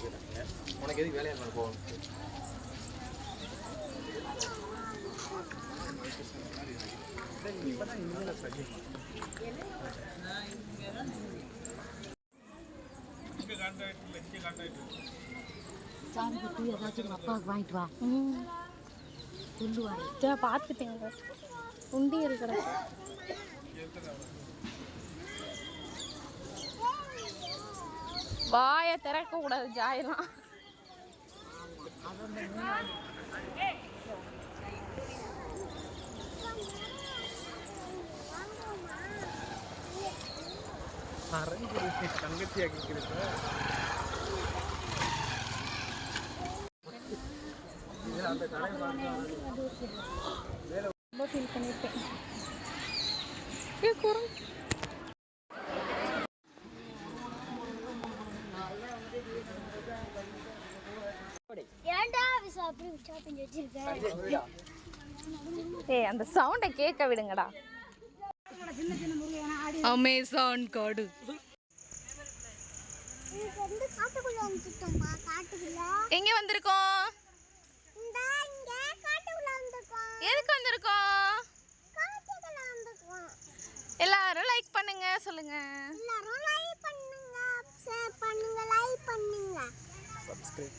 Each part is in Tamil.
நாளைக்கு எதுக்கு வேலையாக இருந்தாலும் போவோம் சாமி குட்டி ஏதாச்சும் உங்க அப்பாவுக்கு வாங்கிட்டு வா. சொல்லுவாரு. பார்த்துட்டேங்க உண்டியல் கிடக்கு. வாயை திறக்க கூடாது ஜாயெல்லாம். தங்கச்சி ரொம்ப ஃபீல் பண்ணியிருக்கேன் ஏய் அந்த சவுண்டை கேட்க விடுங்கடா. அமேசான் காடு. இது வந்து காட்டுக்குள்ள வந்துட்டோம்மா காட்டுக்குள்ள. எங்க வந்திருக்கோம்? இந்த இங்க காட்டுக்குள்ள வந்துட்டோம் எதுக்கு வந்திருக்கோம்? காட்டுக்குள்ள வந்துட்டோம் எல்லாரும் லைக் பண்ணுங்க சொல்லுங்க. எல்லாரும் லைக் பண்ணுங்க ஷேர் பண்ணுங்க லைக் பண்ணுங்க. சப்ஸ்கிரைப்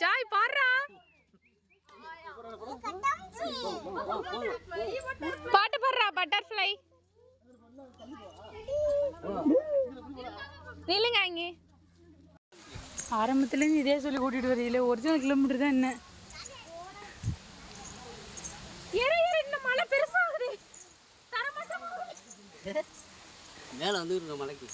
ஜாய் பாடுறா. பாட்டு பாடுறா பட்டர்ஃப்ளை நில்லுங்க அங்கே. ஆரம்பத்துலேருந்து இதே சொல்லி கூட்டிகிட்டு வரீங்களே ஒரிஜினல் கிலோமீட்டர் தான் என்ன மேலே வந்து இருக்க மலைக்கு.